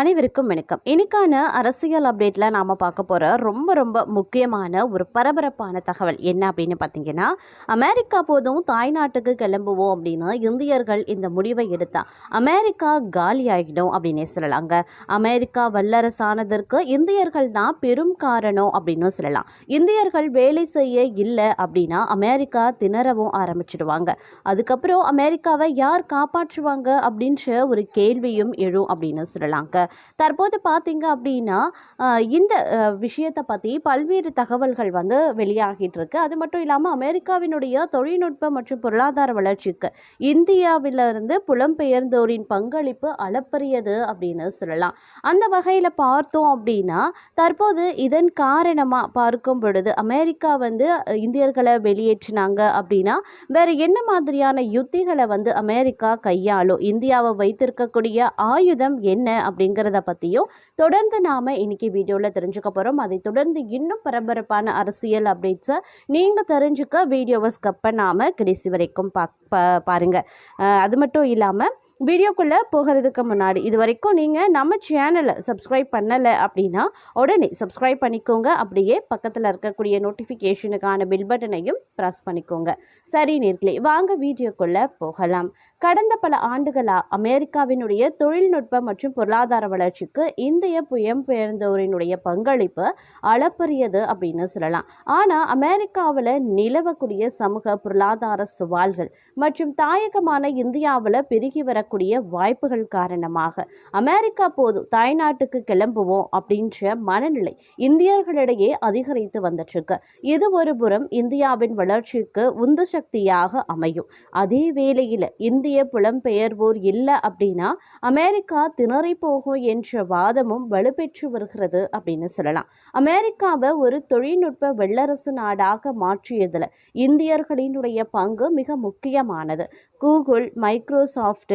அனைவருக்கும் வணக்கம். இன்னைக்கான அரசியல் அப்டேட்டில் நாம் பார்க்க போகிற ரொம்ப ரொம்ப முக்கியமான ஒரு பரபரப்பான தகவல் என்ன அப்படின்னு பார்த்தீங்கன்னா அமெரிக்கா போதும் தாய்நாட்டுக்கு கிளம்புவோம் அப்படின்னு இந்தியர்கள் இந்த முடிவை எடுத்தா அமெரிக்கா காலியாகிடும் அப்படின்னே சொல்லலாங்க. அமெரிக்கா வல்லரசானதற்கு இந்தியர்கள் தான் பெரும் காரணம் அப்படின்னு சொல்லலாம். இந்தியர்கள் வேலை செய்ய இல்லை அப்படின்னா அமெரிக்கா திணறவும் ஆரம்பிச்சிடுவாங்க அதுக்கப்புறம் அமெரிக்காவை யார் காப்பாற்றுவாங்க அப்படின்ற ஒரு கேள்வியும் எழும் அப்படின்னு சொல்லலாங்க. தற்போது பார்த்தீங்க அப்படின்னா இந்த விஷயத்தை பற்றி பல்வேறு தகவல்கள் வந்து வெளியாகிட்டு இருக்கு அது மட்டும் இல்லாமல் அமெரிக்காவினுடைய தொழில்நுட்ப மற்றும் பொருளாதார வளர்ச்சிக்கு இந்தியாவிலிருந்து புலம்பெயர்ந்தோரின் பங்களிப்பு அளப்பரியது அப்படின்னு சொல்லலாம். அந்த வகையில் பார்த்தோம் அப்படின்னா தற்போது இதன் காரணமாக பார்க்கும் பொழுது அமெரிக்கா வந்து இந்தியர்களை வெளியேற்றினாங்க அப்படின்னா வேற என்ன மாதிரியான யுத்திகளை வந்து அமெரிக்கா கையாளும்? இந்தியாவை வைத்திருக்கக்கூடிய ஆயுதம் என்ன அப்படிங்கிறத பற்றியும் தொடர்ந்து நாம் இன்னைக்கு வீடியோவில் தெரிஞ்சுக்க போகிறோம் அதை தொடர்ந்து இன்னும் பரபரப்பான அரசியல் அப்டேட்ஸை நீங்கள் தெரிஞ்சுக்க வீடியோவை ஸ்கப் பண்ணாமல் கடைசி வரைக்கும் பா பா- அது மட்டும் இல்லாமல் வீடியோக்குள்ளே போகிறதுக்கு முன்னாடி இது வரைக்கும் நீங்கள் நம்ம சேனலை சப்ஸ்கிரைப் பண்ணலை அப்படின்னா உடனே சப்ஸ்கிரைப் பண்ணிக்கோங்க. அப்படியே பக்கத்தில் இருக்கக்கூடிய நோட்டிஃபிகேஷனுக்கான பில் பட்டனையும் ப்ரெஸ் பண்ணிக்கோங்க. சரி நேர்களே வாங்க வீடியோக்குள்ளே போகலாம். கடந்த பல ஆண்டுகளாக அமெரிக்காவினுடைய தொழில்நுட்ப மற்றும் பொருளாதார வளர்ச்சிக்கு இந்திய புயம்பெயர்ந்தோரினுடைய பங்களிப்பு அளப்பரியது அப்படின்னு சொல்லலாம். ஆனால் அமெரிக்காவில் நிலவக்கூடிய சமூக பொருளாதார சவால்கள் மற்றும் தாயகமான இந்தியாவில் பெருகி வரக்கூடிய வாய்ப்புகள் காரணமாக. அமெரிக்கா போதும் தாய்நாட்டுக்கு கிளம்புவோம் அப்படின்ற மனநிலை இந்தியர்களிடையே அதிகரித்து வந்துட்டுருக்கு. இது ஒரு புறம் இந்தியாவின் வளர்ச்சிக்கு உந்து சக்தியாக அமையும். அதே வேளையில் இந்திய புலம்பெயர்வோர் இல்லை அப்படின்னா அமெரிக்கா திணறி போகும் என்ற வாதமும் வலுப்பெற்று வருகிறது அப்படின்னு சொல்லலாம். அமெரிக்காவை ஒரு தொழில்நுட்ப வல்லரசு நாடாக மாற்றியதில் இந்தியர்களினுடைய பங்கு மிக முக்கியமானது. கூகுள் மைக்ரோசாஃப்ட்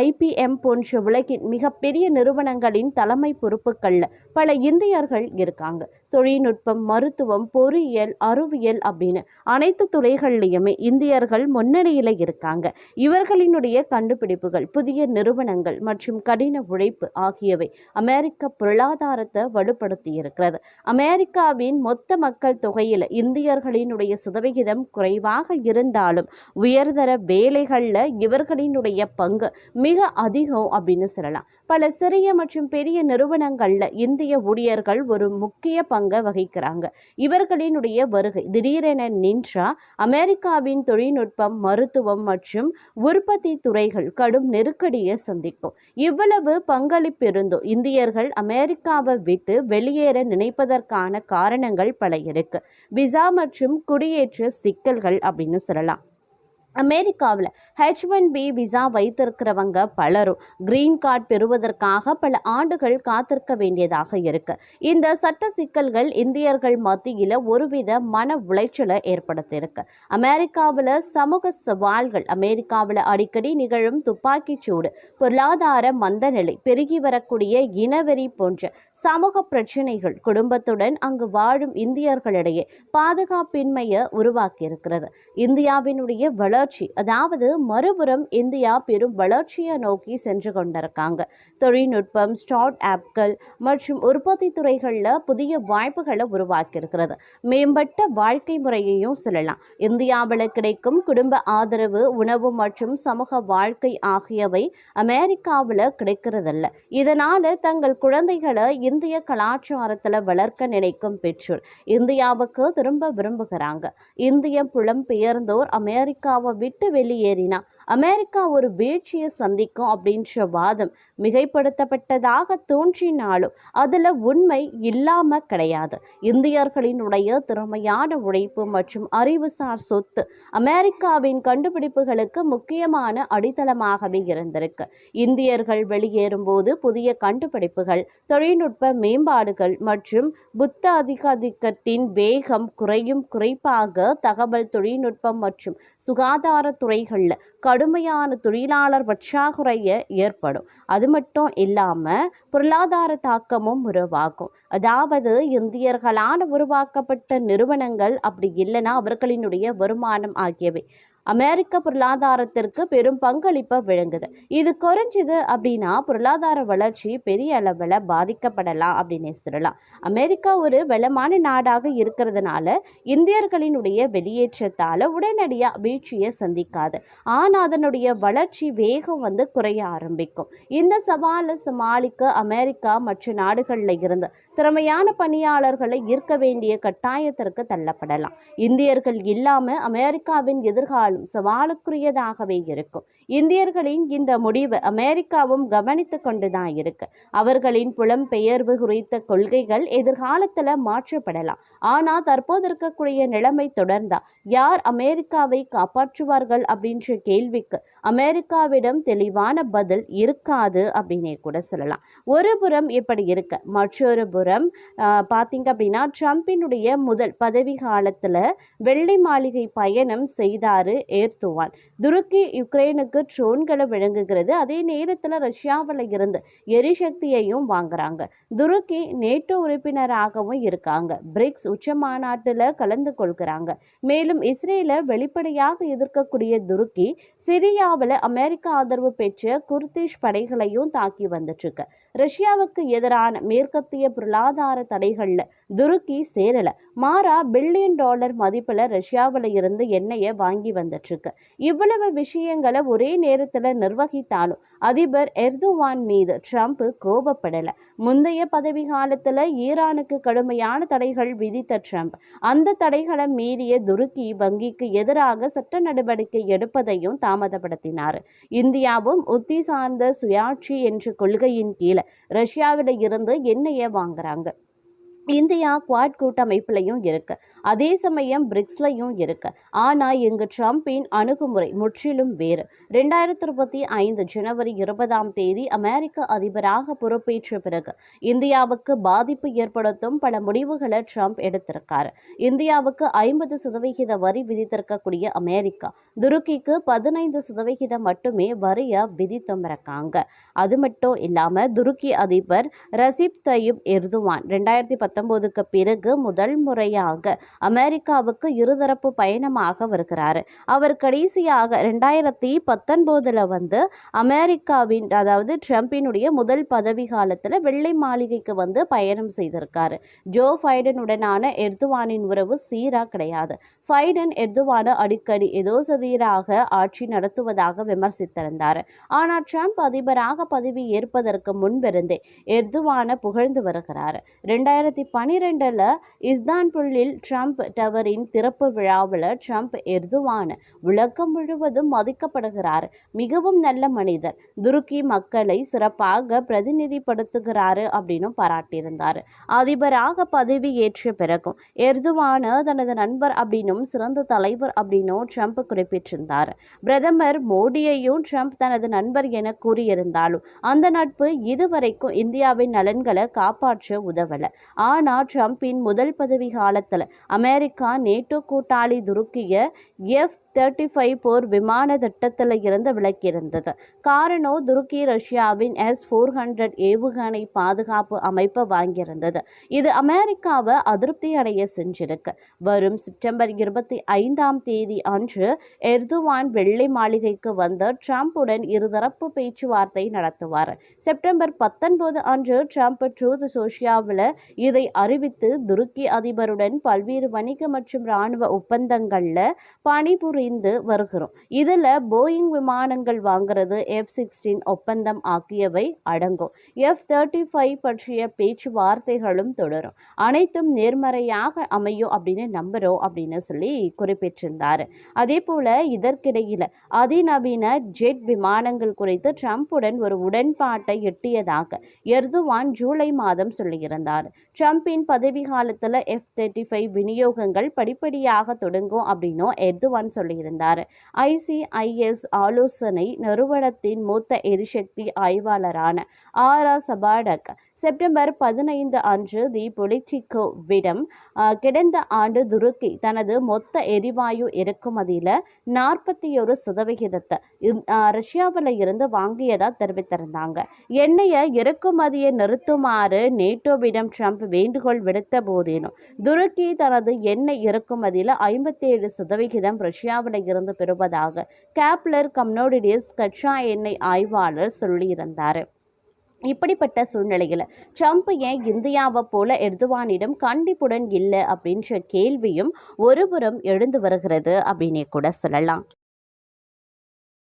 ஐபிஎம் போன்ற உலகின் மிகப்பெரிய நிறுவனங்களின் தலைமை பொறுப்புகளில் பல இந்தியர்கள் இருக்காங்க. தொழில்நுட்பம் மருத்துவம் பொறியியல் அறிவியல் அப்படின்னு அனைத்து துறைகள்லையுமே இந்தியர்கள் முன்னணியில் இருக்காங்க. இவர்களினுடைய கண்டுபிடிப்புகள் புதிய நிறுவனங்கள் மற்றும் கடின உழைப்பு ஆகியவை அமெரிக்க பொருளாதாரத்தை வலுப்படுத்தி இருக்கிறது. அமெரிக்காவின் மொத்த மக்கள் தொகையில் இந்தியர்களினுடைய சதவிகிதம் குறைவாக இருந்தாலும் உயர்தர வேலைகளில் இவர்களினுடைய பங்கு மிக அதிகம் அப்படின்னு சொல்லலாம். பல சிறிய மற்றும் பெரிய நிறுவனங்களில் இந்திய ஊழியர்கள் ஒரு முக்கிய பங்கை வகிக்கிறாங்க. இவர்களினுடைய வருகை திடீரென நின்றா அமெரிக்காவின் தொழில்நுட்பம் மருத்துவம் மற்றும் உற்பத்தி துறைகள் கடும் நெருக்கடியை சந்திக்கும். இவ்வளவு பங்களிப்பு இருந்தும் இந்தியர்கள் அமெரிக்காவை விட்டு வெளியேற நினைப்பதற்கான காரணங்கள் பல இருக்கு. விசா மற்றும் குடியேற்ற சிக்கல்கள் அப்படின்னு சொல்லலாம். அமெரிக்காவில் ஹெச் ஒன் பி விசா வைத்திருக்கிறவங்க பலரும் கிரீன் கார்டு பெறுவதற்காக பல ஆண்டுகள் காத்திருக்க வேண்டியதாக இருக்கு. இந்த சட்ட சிக்கல்கள் இந்தியர்கள் மத்தியில் ஒருவித மன உளைச்சலை ஏற்படுத்தியிருக்கு. அமெரிக்காவில் சமூக சவால்கள் அமெரிக்காவில் அடிக்கடி நிகழும் துப்பாக்கிச் சூடு பொருளாதார மந்தநிலை பெருகி வரக்கூடிய இனவெறி போன்ற சமூக பிரச்சினைகள் குடும்பத்துடன் அங்கு வாழும் இந்தியர்களிடையே பாதுகாப்பின்மையை உருவாக்கியிருக்கிறது. இந்தியாவினுடைய வளர்ச்சி அதாவது மறுபுறம் இந்தியா பெரும் வளர்ச்சியை நோக்கி சென்று கொண்டிருக்காங்க. தொழில்நுட்பம் ஸ்டார்ட் ஆப்கள் மற்றும் உற்பத்தி துறைகளில் புதிய வாய்ப்புகளை உருவாக்கியிருக்கிறது. மேம்பட்ட வாழ்க்கை முறையையும் சொல்லலாம். இந்தியாவில் கிடைக்கும் குடும்ப ஆதரவு உணவு மற்றும் சமூக வாழ்க்கை ஆகியவை அமெரிக்காவில் கிடைக்கிறதில்ல. இதனால தங்கள் குழந்தைகளை இந்திய கலாச்சாரத்தில் வளர்க்க நினைக்கும் பெற்றோர் இந்தியாவுக்கு திரும்ப விரும்புகிறாங்க. இந்திய புலம்பெயர்ந்தோர் அமெரிக்காவை விட்டு வெளியேறினா அமெரிக்கா ஒரு வீழ்ச்சியை சந்திக்கும் அப்படின்ற வாதம் மிகைப்படுத்தப்பட்டதாக தோன்றினாலும் அதில் உண்மை இல்லாம கிடையாது. இந்தியர்களினுடைய திறமையான உழைப்பு மற்றும் அறிவுசார் சொத்து அமெரிக்காவின் கண்டுபிடிப்புகளுக்கு முக்கியமான அடித்தளமாகவே இருந்திருக்கு. இந்தியர்கள் வெளியேறும் போது புதிய கண்டுபிடிப்புகள் தொழில்நுட்ப மேம்பாடுகள் மற்றும் புத்த அதிகாதிக்கத்தின் வேகம் குறையும் குறைப்பாக தகவல் தொழில்நுட்பம் மற்றும் சுகாதார துறைகளில் கடுமையான தொழிலாளர் பற்றாக்குறைய ஏற்படும். அது மட்டும் இல்லாமல் பொருளாதார தாக்கமும் உருவாகும். அதாவது இந்தியர்களால் உருவாக்கப்பட்ட நிறுவனங்கள் அப்படி இல்லைன்னா அவர்களினுடைய வருமானம் ஆகியவை. அமெரிக்க பொருளாதாரத்திற்கு பெரும் பங்களிப்பை விளங்குது இது குறைஞ்சுது அப்படின்னா பொருளாதார வளர்ச்சி பெரிய அளவில் பாதிக்கப்படலாம் அப்படின்னு சொல்லலாம். அமெரிக்கா ஒரு வளமான நாடாக இருக்கிறதுனால இந்தியர்களினுடைய வெளியேற்றத்தால் உடனடியாக வீழ்ச்சியை சந்திக்காது. ஆனால் அதனுடைய வளர்ச்சி வேகம் வந்து குறைய ஆரம்பிக்கும். இந்த சவாலை சமாளிக்க அமெரிக்கா மற்ற நாடுகளில் இருந்து திறமையான பணியாளர்களை ஈர்க்க வேண்டிய கட்டாயத்திற்கு தள்ளப்படலாம். இந்தியர்கள் இல்லாமல் அமெரிக்காவின் எதிர்கால எதிர்காலம் சவாலுக்குரியதாகவே இருக்கும். இந்தியர்களின் இந்த முடிவு அமெரிக்காவும் கவனித்து கொண்டுதான் இருக்கு. அவர்களின் புலம்பெயர்வு குறித்த கொள்கைகள் எதிர்காலத்தில் மாற்றப்படலாம். ஆனால் தற்போது இருக்கக்கூடிய நிலைமை தொடர்ந்தா யார் அமெரிக்காவை காப்பாற்றுவார்கள் அப்படின்ற கேள்விக்கு அமெரிக்காவிடம் தெளிவான பதில் இருக்காது அப்படின்னே கூட சொல்லலாம். ஒரு புறம் இப்படி இருக்க. மற்றொரு புறம் பார்த்தீங்க அப்படின்னா ட்ரம்பினுடைய முதல் பதவி காலத்தில் வெள்ளை மாளிகை பயணம் செய்தாரு ஏர்த்துவான் துருக்கி யுக்ரைனுக்கு ட்ரோன்களை வழங்குகிறது. அதே நேரத்தில் ரஷ்யாவில் இருந்து எரிசக்தியையும் வாங்குறாங்க. துருக்கி நேட்டோ உறுப்பினராகவும் இருக்காங்க. பிரிக்ஸ் உச்ச மாநாட்டில் கலந்து கொள்கிறாங்க. மேலும் இஸ்ரேலை வெளிப்படையாக எதிர்க்கக்கூடிய துருக்கி சிரியாவில் அமெரிக்க ஆதரவு பெற்ற குர்திஷ் படைகளையும் தாக்கி வந்துட்டு இருக்கு ரஷ்யாவுக்கு எதிரான மேற்கத்திய பொருளாதார தடைகளில் துருக்கி சேரலை. மாறா பில்லியன் டாலர் மதிப்பில் ரஷ்யாவில் இருந்து எண்ணெயை வாங்கி வந்துட்டுருக்கு. இவ்வளவு விஷயங்களை ஒரே நேரத்தில் நிர்வகித்தாலும் அதிபர் எர்துவான் மீது ட்ரம்ப் கோபப்படலை. முந்தைய பதவி காலத்தில் ஈரானுக்கு கடுமையான தடைகள் விதித்த ட்ரம்ப் அந்த தடைகளை மீறிய துருக்கி வங்கிக்கு எதிராக சட்ட நடவடிக்கை எடுப்பதையும் தாமதப்படுத்தினார். இந்தியாவும் உத்தி சார்ந்த சுயாட்சி என்ற கொள்கையின் கீழே ரஷ்யாவில் இருந்து எண்ணெயை வாங்குறாங்க. இந்தியா குவாட் கூட்டமைப்பிலையும் இருக்கு. அதே சமயம் பிரிக்ஸ்லையும் இருக்கு. ஆனால் இங்கு ட்ரம்பின் அணுகுமுறை முற்றிலும் வேறு. ரெண்டாயிரத்தி இருபத்தி ஐந்து ஜனவரி இருபதாம் தேதி அமெரிக்க அதிபராக பொறுப்பேற்ற பிறகு இந்தியாவுக்கு பாதிப்பு ஏற்படுத்தும் பல முடிவுகளை ட்ரம்ப் எடுத்திருக்காரு. இந்தியாவுக்கு ஐம்பது சதவிகித வரி விதித்திருக்கக்கூடிய அமெரிக்கா துருக்கிக்கு பதினைந்து சதவிகிதம் மட்டுமே வரியை விதித்தும் இருக்காங்க அது மட்டும் இல்லாமல் துருக்கி அதிபர் ரசிப் தயிப் எர்துவான் ரெண்டாயிரத்தி பத்தொன்பதுக்கு பிறகு முதல் முறையாக அமெரிக்காவுக்கு இருதரப்பு பயணமாக வருகிறார். அவர் கடைசியாக ரெண்டாயிரத்தி பத்தொன்பதுல வந்து அமெரிக்காவின் அதாவது ட்ரம்பினுடைய முதல் பதவி காலத்தில் வெள்ளை மாளிகைக்கு வந்து பயணம் செய்திருக்காரு. ஜோ பைடனுடனான எர்துவானின் உறவு சீரா கிடையாது. பைடன் எர்துவான அடிக்கடி ஏதோ சதீராக ஆட்சி நடத்துவதாக விமர்சித்திருந்தார். ஆனால் ட்ரம்ப் அதிபராக பதவி ஏற்பதற்கு முன்பிருந்தே எர்துவான புகழ்ந்து வருகிறார். ரெண்டாயிரத்தி பனிரெண்டில் இஸ்தான்புல்லில் ட்ரம்ப் டவரின் திறப்பு விழாவில் ட்ரம்ப் எர்துவான. உலகம் முழுவதும் மதிக்கப்படுகிறார். மிகவும் நல்ல மனிதர். துருக்கி மக்களை சிறப்பாக பிரதிநிதிப்படுத்துகிறாரு அப்படின்னு பாராட்டியிருந்தார். அதிபராக பதவி ஏற்ற பிறகும் எர்துவான தனது நண்பர் அப்படின்னும் சிறந்த தலைவர் அப்படின்னும் ட்ரம்ப் குறிப்பிட்டிருந்தார். பிரதமர் மோடியையும் ட்ரம்ப் தனது நண்பர் என கூறியிருந்தாலும் அந்த நட்பு இதுவரைக்கும் இந்தியாவின் நலன்களை காப்பாற்ற உதவல. ஆனா ட்ரம்பின் முதல் பதவி காலத்துல அமெரிக்கா நேட்டோ கூட்டாளி துருக்கிய எஃப் தேர்ட்டி ஃபைவ் போர் விமான திட்டத்தில் இருந்து விலக்கியிருந்தது. காரணம் துருக்கி ரஷ்யாவின் எஸ் ஃபோர் ஹண்ட்ரட் ஏவுகணை பாதுகாப்பு அமைப்பை வாங்கியிருந்தது. இது அமெரிக்காவை அதிருப்தி அடைய செஞ்சிருக்கு. வரும் செப்டம்பர் இருபத்தி ஐந்தாம் தேதி அன்று எர்துவான் வெள்ளை மாளிகைக்கு வந்து ட்ரம்புடன் இருதரப்பு பேச்சுவார்த்தை நடத்துவார். செப்டம்பர் பத்தொன்பது அன்று ட்ரம்ப் ட்ரூத் சோஷியாவில் இதை அறிவித்து துருக்கி அதிபருடன் பல்வேறு வணிக மற்றும் இராணுவ ஒப்பந்தங்களில் புரிந்து வருகிறோம். இதில் போயிங் விமானங்கள் வாங்குறது எஃப் சிக்ஸ்டீன் ஒப்பந்தம் ஆகியவை அடங்கும். எஃப் தேர்ட்டி ஃபைவ் பற்றிய பேச்சுவார்த்தைகளும் தொடரும். அனைத்தும் நேர்மறையாக அமையும் அப்படின்னு நம்புகிறோம் அப்படின்னு சொல்லி குறிப்பிட்டிருந்தார். அதே போல் இதற்கிடையில் அதிநவீன ஜெட் விமானங்கள் குறித்து ட்ரம்ப்புடன் ஒரு உடன்பாட்டை எட்டியதாக எர்துவான் ஜூலை மாதம் சொல்லியிருந்தார். ட்ரம்பின் பதவி காலத்தில் எஃப் தேர்ட்டி ஃபைவ் விநியோகங்கள் படிப்படியாக தொடங்கும் அப்படின்னும் எர்துவான் சொல்லி கூறியிருந்தார் ஐசிஐஎஸ் ஆலோசனை நிறுவனத்தின் மூத்த எரிசக்தி ஆய்வாளரான ஆரா சபாடக் செப்டம்பர் பதினைந்து அன்று தி பொலிட்டிகோ விடம் கிடந்த ஆண்டு துருக்கி தனது மொத்த எரிவாயு இறக்குமதியில் நாற்பத்தி ஒரு சதவிகிதத்தை ரஷ்யாவில் இருந்து வாங்கியதா தெரிவித்திருந்தாங்க. எண்ணெயை இறக்குமதியை நிறுத்துமாறு நேட்டோவிடம் ட்ரம்ப் வேண்டுகோள் விடுத்த போதிலும் துருக்கி தனது எண்ணெய் இறக்குமதியில் ஐம்பத்தி ஏழு சதவிகிதம் ரஷ்யா ரஷ்யாவில் இருந்து பெறுவதாக கேப்லர் கம்னோடிடிஸ் கச்சா எண்ணெய் ஆய்வாளர் சொல்லியிருந்தார். இப்படிப்பட்ட சூழ்நிலையில் ட்ரம்ப் ஏன் இந்தியாவை போல எர்துவானிடம் கண்டிப்புடன் இல்லை அப்படின்ற கேள்வியும் ஒருபுறம் எழுந்து வருகிறது அப்படின்னே கூட சொல்லலாம்.